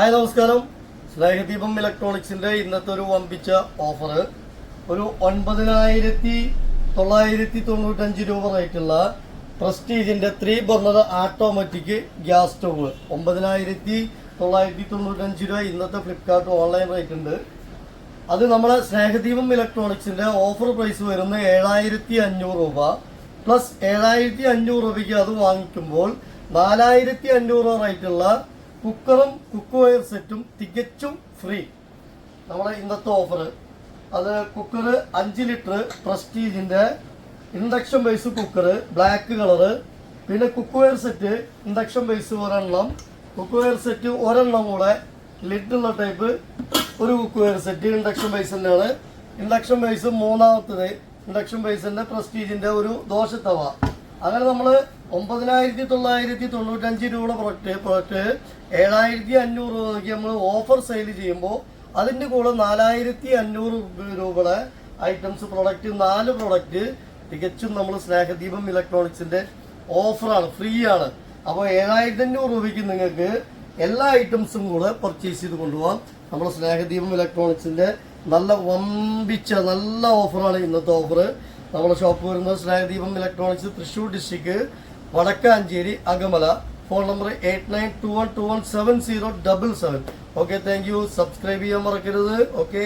Hi നമസ്കാരം. സ്നേഹദീപം ഇലക്ട്രോണിക്സിന്റെ ഇന്നത്തെ ഒരു വമ്പിച്ച ഓഫർ ഒരു ഒൻപതിനായിരത്തി തൊള്ളായിരത്തി തൊണ്ണൂറ്റഞ്ച് രൂപ റേറ്റുള്ള പ്രസ്റ്റീജിന്റെ three burner automatic gas stove. ഒമ്പതിനായിരത്തി തൊള്ളായിരത്തി തൊണ്ണൂറ്റഞ്ച് രൂപ ഇന്നത്തെ ഫ്ലിപ്കാർട്ട് ഓൺലൈൻ റേറ്റ് ഉണ്ട് അത് നമ്മുടെ സ്നേഹദീപം ഇലക്ട്രോണിക്സിന്റെ ഓഫർ പ്രൈസ് വരുന്ന ഏഴായിരത്തി അഞ്ഞൂറ് രൂപ. പ്ലസ് ഏഴായിരത്തി അഞ്ഞൂറ് രൂപയ്ക്ക് അത് വാങ്ങിക്കുമ്പോൾ നാലായിരത്തി അഞ്ഞൂറ് റേറ്റുള്ള കുക്കറും കുക്ക് സെറ്റും തികച്ചും ഫ്രീ. നമ്മുടെ ഇന്നത്തെ ഓഫർ അത് കുക്കർ അഞ്ച് litre പ്രസ്റ്റീജിന്റെ induction base cooker black colour പിന്നെ കുക്ക് സെറ്റ് ഇൻഡക്ഷൻ ബേസ് ഒരെണ്ണം കുക്ക് സെറ്റ് ഒരെണ്ണം കൂടെ ലിഡുള്ള ടൈപ്പ് ഒരു കുക്ക് സെറ്റ് ഇൻഡക്ഷൻ ബേസ് തന്നെയാണ്. ഇൻഡക്ഷൻ ബേസ് മൂന്നാമത്തത് ഇൻഡക്ഷൻ ബേസിന്റെ പ്രസ്റ്റീജിന്റെ ഒരു ദോശത്തവ. അങ്ങനെ നമ്മൾ ഒമ്പതിനായിരത്തി തൊള്ളായിരത്തി തൊണ്ണൂറ്റഞ്ച് രൂപയുടെ പ്രൊഡക്റ്റ് പ്രൊഡക്റ്റ് ഏഴായിരത്തി അഞ്ഞൂറ് രൂപയ്ക്ക് നമ്മൾ ഓഫർ സെയിൽ ചെയ്യുമ്പോൾ അതിന്റെ കൂടെ നാലായിരത്തി അഞ്ഞൂറ് രൂപയുടെ ഐറ്റംസ് പ്രൊഡക്റ്റ് നാല് പ്രൊഡക്റ്റ് തികച്ചും നമ്മൾ സ്നേഹദീപം ഇലക്ട്രോണിക്സിന്റെ ഓഫറാണ് ഫ്രീ ആണ് അപ്പോൾ ഏഴായിരത്തി അഞ്ഞൂറ് രൂപയ്ക്ക് നിങ്ങൾക്ക് എല്ലാ ഐറ്റംസും കൂടെ പർച്ചേസ് ചെയ്ത് കൊണ്ടുപോകാം. നമ്മുടെ സ്നേഹദീപം ഇലക്ട്രോണിക്സിന്റെ നല്ല വമ്പിച്ച നല്ല ഓഫറാണ് ഇന്നത്തെ ഓഫർ നമ്മുടെ ഷോപ്പ് വരുന്നത് Snehadeepam electronics Thrissur district Vadakkanchery Akamala. Phone number eight nine two one two one seven zero double seven okay thank you subscribe ചെയ്യാൻ മറക്കരുത്. ഓക്കെ